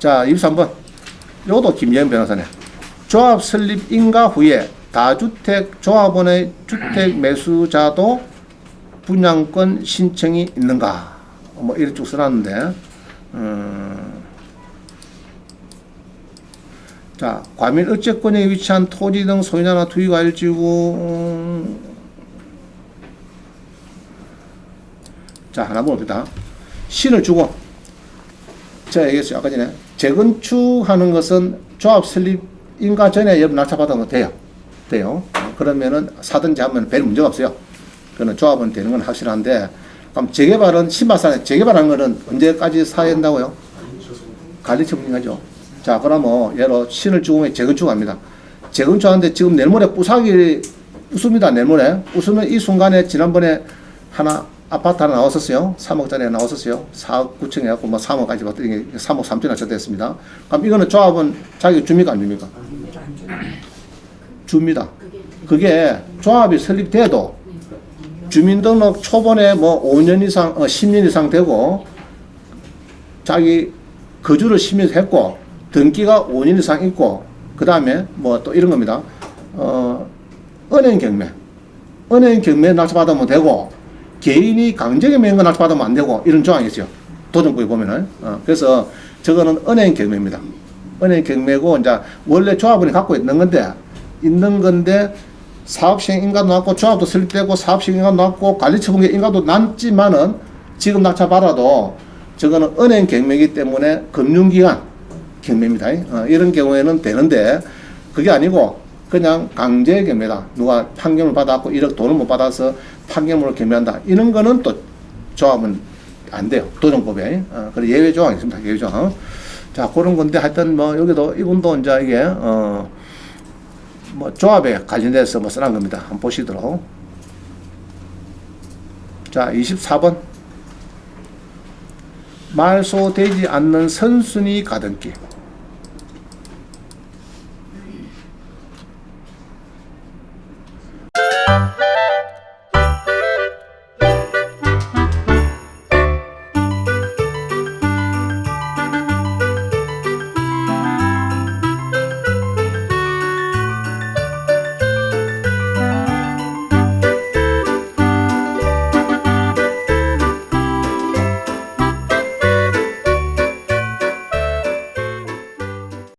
자, 23번. 요것도 김재현 변호사네. 조합 설립 인가 후에 다주택 조합원의 주택 매수자도 분양권 신청이 있는가? 뭐 이렇게 쭉 써놨는데, 음, 자, 과밀 어쨌권에 위치한 토지 등 소유자나 투기과일지구, 음, 자, 하나 봅니다. 신을 주고, 제가 얘기했어요. 아까 전에. 재건축하는 것은 조합 설립 인가 전에 여러분 낙찰받으면 돼요. 돼요. 어, 그러면은 사든지 하면 별 문제가 없어요. 그는 조합은 되는 건 확실한데, 그럼 재개발은 신발산에 재개발하는 거는 언제까지 사야 된다고요? 관리 처분하죠. 자, 그러면 예로 신을 죽으면 재건축합니다. 재건축하는데 지금 내일 모레 부사기 부수입니다. 내일 모레 부수는 이 순간에 지난번에 하나 아파트 하나 나왔었어요. 3억짜리 나왔었어요. 4억 9천 해갖고 뭐 3억까지 봤더니 3억 3천에 쳐됐습니다. 그럼 이거는 조합은 자기 줍니까 안 줍니까? 줍니다. 그게 조합이 설립돼도 주민등록 초본에 뭐 5년 이상, 어, 10년 이상 되고 자기 거주를 10년 했고 등기가 5년 이상 있고 그 다음에 뭐 또 이런 겁니다. 어, 은행 경매, 은행 경매 낙찰받으면 되고 개인이 강제의 명가 낙찰받으면 안 되고 이런 조항이 있어요. 도정부에 보면은 어, 그래서 저거는 은행 경매입니다. 은행 경매고 이제 원래 조합원이 갖고 있는 건데 있는 건데 사업 시행 인가도 났고 조합도 설립되고 사업 시행 인가도 났고 관리 처분 인가도 났지만은 지금 낙찰 받아도 저거는 은행 경매이기 때문에 금융기관 경매입니다. 어, 이런 경우에는 되는데 그게 아니고 그냥 강제 경매다. 누가 판결을 받았고 1억 돈을 못 받아서 판결문을 경매한다. 이런 거는 또 조합은 안 돼요. 도정법에. 어, 그래 예외 조항이 있습니다. 예외 조항. 자, 그런 건데 하여튼 뭐 여기도 이분도 이제 이게 어, 뭐 조합에 관련돼서 뭐 써놓은 겁니다. 한번 보시도록. 자, 24번. 말소되지 않는 선순위 가등기.